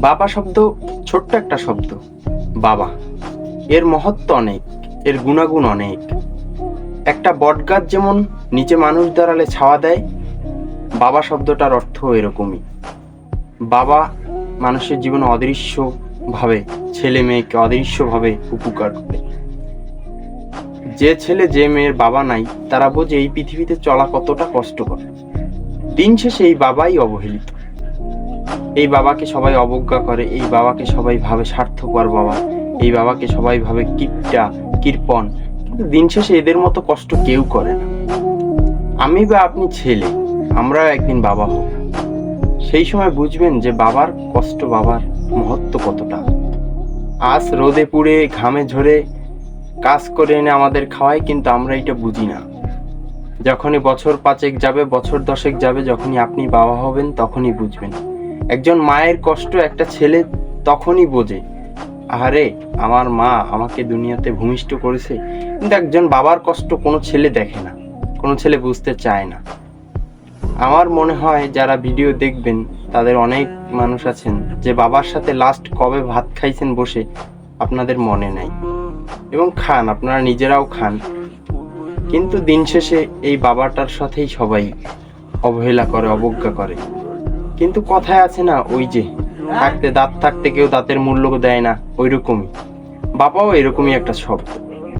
বাবা শব্দ ছোট্ট একটা শব্দ। বাবা। এর মহত্ব অনেক, এর গুণাগুণ অনেক। একটা বটগাছ যেমন নিচে মানুষ দাঁড়ালে ছাওয়া দেয়, বাবা শব্দটার অর্থ এরকমই। বাবা মানুষের জীবনে অদৃশ্যভাবে, ছেলে মেয়েকে অদৃশ্যভাবে উপকার করে। যে ছেলে যে মেয়ের বাবা নাই, তারা বোঝে এই পৃথিবীতে চলা কতটা কষ্টকর। দিন শেষে এই বাবাই অবহেলিত। এই বাবাকে সবাই অবজ্ঞা করে, এই বাবাকে সবাই ভাবে স্বার্থপর বাবা, এই বাবাকে সবাই ভাবে কিপটা, কৃপণ। কিন্তু দিন শেষে এদের মতো কষ্ট কেউ করে না। আমি বা আপনি ছেলে, আমরাও একদিন বাবা হব। সেই সময় বুঝবেন যে বাবার কষ্ট, বাবার মহত্ব কতটা। আজ রোদে পুড়ে, ঘামে ঝরে, কাজ করে এনে আমাদের খাওয়ায় কিন্তু আমরা এটা বুঝি না। যখনই বছর পাঁচেক যাবে, বছর দশেক যাবে, যখনই আপনি বাবা হবেন, তখনই বুঝবেন। একজন মায়ের কষ্ট একটা ছেলে তখনই বোঝে। আরে আমার মা আমাকে দুনিয়াতে ভূমিষ্ঠ করেছে, কিন্তু একজন বাবার কষ্ট কোনো ছেলে দেখে না, কোনো ছেলে বুঝতে চায় না। আমার মনে হয় যারা ভিডিও দেখবেন, তাদের অনেক মানুষ আছেন যে বাবার সাথে লাস্ট কবে ভাত খাইছেন বসে আপনাদের মনে নাই। এবং খান, আপনারা নিজেরাও খান। কিন্তু দিন শেষে এই বাবাটার সাথেই সবাই অবহেলা করে, অবজ্ঞা করে। কিন্তু কথায় আছে না, ওই যে, থাকতে দাঁত থাকতে কেউ দাঁতের মূল্য দেয় না ওই রকমই বাবাও এরকমই একটা শব্দ।